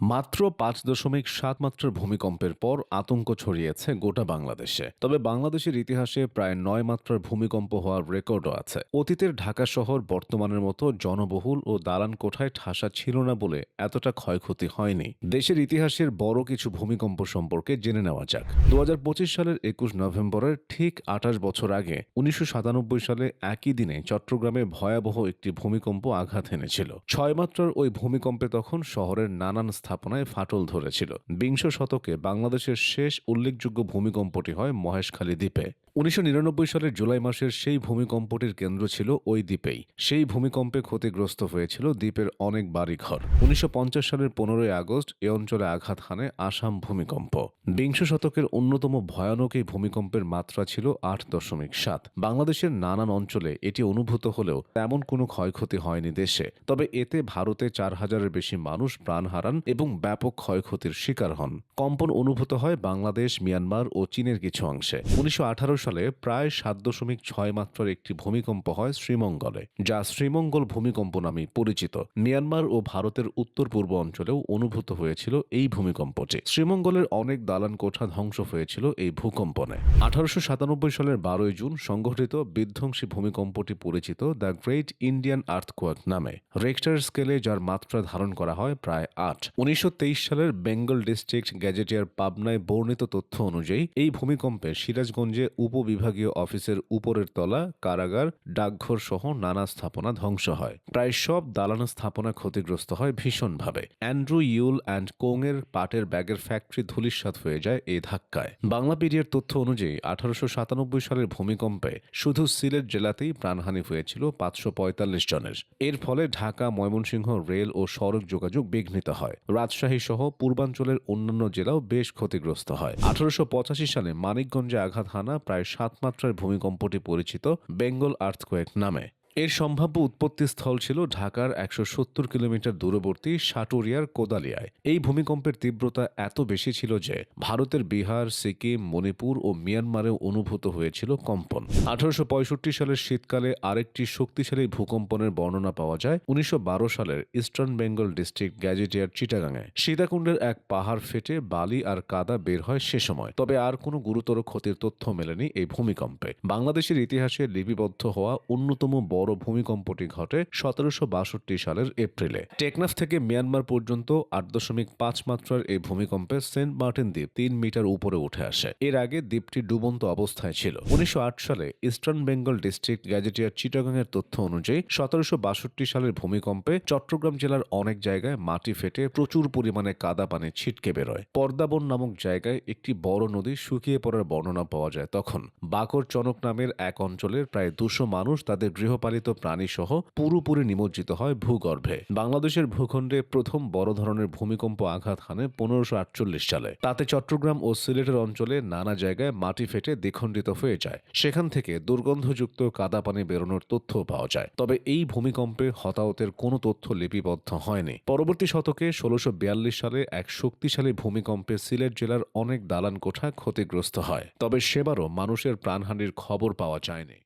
মাত্র পাঁচ দশমিক সাত মাত্রার ভূমিকম্পের পর আতঙ্ক ছড়িয়েছে গোটা বাংলাদেশে। তবে বাংলাদেশের ইতিহাসে প্রায় নয় মাত্রার ভূমিকম্প হওয়ার রেকর্ডও আছে। অতীতের ঢাকা শহর বর্তমানের মতো জনবহুল ও দালান কোঠায় ঠাসা ছিল না বলে এতটা ক্ষয়ক্ষতি হয়নি। দেশের ইতিহাসের বড় কিছু ভূমিকম্প সম্পর্কে জেনে নেওয়া যাক। দু হাজার পঁচিশ সালের একুশ নভেম্বরের ঠিক আঠাশ বছর আগে উনিশশো সাতানব্বই সালে একই দিনে চট্টগ্রামে ভয়াবহ একটি ভূমিকম্প আঘাত এনেছিল। ছয় মাত্রার ওই ভূমিকম্পে তখন শহরের নানান স্থাপনায় ফাটল ধরেছিল। বিংশ শতকে বাংলাদেশের শেষ উল্লেখযোগ্য ভূমিকম্পটি হয় মহেশখালী দ্বীপে। উনিশশো নিরানব্বই সালের জুলাই মাসের সেই ভূমিকম্পটির কেন্দ্র ছিল ওই দ্বীপেই। সেই ভূমিকম্পে ক্ষতিগ্রস্ত হয়েছিল দ্বীপের অনেক বাড়িঘর। উনিশশো পঞ্চাশ সালের পনেরোই আগস্ট এ অঞ্চলে আঘাত হানে আসাম ভূমিকম্প। বিংশ শতকের অন্যতম ভয়ানক এই ভূমিকম্পের মাত্রা ছিল আট দশমিক সাত। বাংলাদেশের নানান অঞ্চলে এটি অনুভূত হলেও তেমন কোনো ক্ষয়ক্ষতি হয়নি দেশে। তবে এতে ভারতে চার হাজারের বেশি মানুষ প্রাণ হারান এবং ব্যাপক ক্ষয়ক্ষতির শিকার হন। কম্পন অনুভূত হয় বাংলাদেশ, মিয়ানমার ও চীনের কিছু অংশে। উনিশশো আঠারো সালে প্রায় সাত দশমিক ছয় মাত্রার একটি ভূমিকম্প হয় শ্রীমঙ্গলে, যা শ্রীমঙ্গল ভূমিকম্প নামে পরিচিত। মিয়ানমার ও ভারতের উত্তর পূর্ব অঞ্চলেও অনুভূত হয়েছিল এই ভূমিকম্পটি। শ্রীমঙ্গলের অনেক দালান কোঠা ধ্বংস হয়েছিল এই ভূকম্পনে। আঠারোশো সাতানব্বই সালের বারোই জুন সংঘটিত বিধ্বংসী ভূমিকম্পটি পরিচিত দ্য গ্রেট ইন্ডিয়ান আর্থকোয়াক নামে। রেক্টার স্কেলে যার মাত্রা ধারণ করা হয় প্রায় আট। উনিশশো সালের বেঙ্গল ডিস্ট্রিক্ট গ্যাজেটিয়ার পাবনায় বর্ণিত তথ্য অনুযায়ী, এই ভূমিকম্পে সিরাজগঞ্জে উপবিভাগীয় অফিসের উপরের তলা, কারাগার, ডাকঘর সহ নানা স্থাপনা ধ্বংস হয়। প্রায় সব দালান স্থাপনা ক্ষতিগ্রস্ত হয় ভীষণভাবে। অ্যান্ড্রু ইউল অ্যান্ড কোংয়ের পাটের ব্যাগের ফ্যাক্টরি ধূলিসাৎ হয়ে যায় এই ধাক্কায়। বাংলাপিডিয়ার তথ্য অনুযায়ী, আঠারোশো সাতানব্বই সালের ভূমিকম্পে শুধু সিলেট জেলাতেই প্রাণহানি হয়েছিল পাঁচশো পঁয়তাল্লিশ জনের। এর ফলে ঢাকা, ময়মনসিংহ, রেল ও সড়ক যোগাযোগ বিঘ্নিত হয়। রাজশাহী সহ পূর্বাঞ্চলের অন্যান্য জেলাও বেশ ক্ষতিগ্রস্ত হয়। আঠারোশো পঁচাশি সালে মানিকগঞ্জে আঘাত হানা প্রায় সাত মাত্রার ভূমিকম্পটি পরিচিত বেঙ্গল আর্থকোয়েক নামে। এর সম্ভাব্য উৎপত্তিস্থল ছিল ঢাকার একশো সত্তর কিলোমিটার দূরবর্তী সাটুরিয়ার কোদালিয়ায়। এই ভূমিকম্পের তীব্রতা এত বেশি ছিল যে ভারতের বিহার, সিকিম, মণিপুর ও মিয়ানমারেও অনুভূত হয়েছিল কম্পন। আঠারোশো পঁয়ষট্টি সালের শীতকালে আরেকটি শক্তিশালী ভূকম্পনের বর্ণনা পাওয়া যায় উনিশশো বারো সালের ইস্টার্ন বেঙ্গল ডিস্ট্রিক্ট গ্যাজেটিয়ার চিটাগাঙে। সীতাকুণ্ডের এক পাহাড় ফেটে বালি আর কাদা বের হয় সে সময়। তবে আর কোনো গুরুতর ক্ষতির তথ্য মেলেনি এই ভূমিকম্পে। বাংলাদেশের ইতিহাসে লিপিবদ্ধ হওয়া অন্যতম বড় ভূমিকম্পটি ঘটে সতেরোশো বাষট্টি সালের এপ্রিলে। টেকনাফ থেকে মিয়ানমার পর্যন্ত আট দশমিক পাঁচ মাত্রার এই ভূমিকম্পে সেন্ট মার্টিন দ্বীপ তিন মিটার উপরে উঠে আসে। এর আগে দ্বীপটি ডুবন্ত অবস্থায় ছিল। উনিশশো আট সালে ইস্টার্ন বেঙ্গল ডিস্ট্রিক্ট গ্যাজেটিয়ার চিটাগাংয়ের তথ্য অনুযায়ী সতেরোশো বাষট্টি সালের ভূমিকম্পে চট্টগ্রাম জেলার অনেক জায়গায় মাটি ফেটে প্রচুর পরিমাণে কাদা পানি ছিটকে বেরোয়। পর্দাবন নামক জায়গায় একটি বড় নদী শুকিয়ে পড়ার বর্ণনা পাওয়া যায়। তখন বাকর চনক নামের এক অঞ্চলের প্রায় দুশো মানুষ তাদের গৃহপালিত প্রাণী সহ পুরোপুরি নিমজ্জিত হয় ভূগর্ভে। বাংলাদেশের ভূখণ্ডে প্রথম বড় ধরনের ভূমিকম্প আঘাত হানে পনেরোশো আটচল্লিশ সালে। তাতে চট্টগ্রাম ও সিলেটের অঞ্চলে নানা জায়গায় মাটি ফেটে দ্বিখণ্ডিত হয়ে যায়। সেখান থেকে দুর্গন্ধযুক্ত কাদা পানি বেরোনোর তথ্য পাওয়া যায়। তবে এই ভূমিকম্পে হতাহতের কোনো তথ্য লিপিবদ্ধ হয়নি। পরবর্তী শতকে ষোলোশো সালে এক শক্তিশালী ভূমিকম্পে সিলেট জেলার অনেক দালান কোঠা ক্ষতিগ্রস্ত হয়। তবে সেবারও মানুষের প্রাণহানির খবর পাওয়া যায়নি।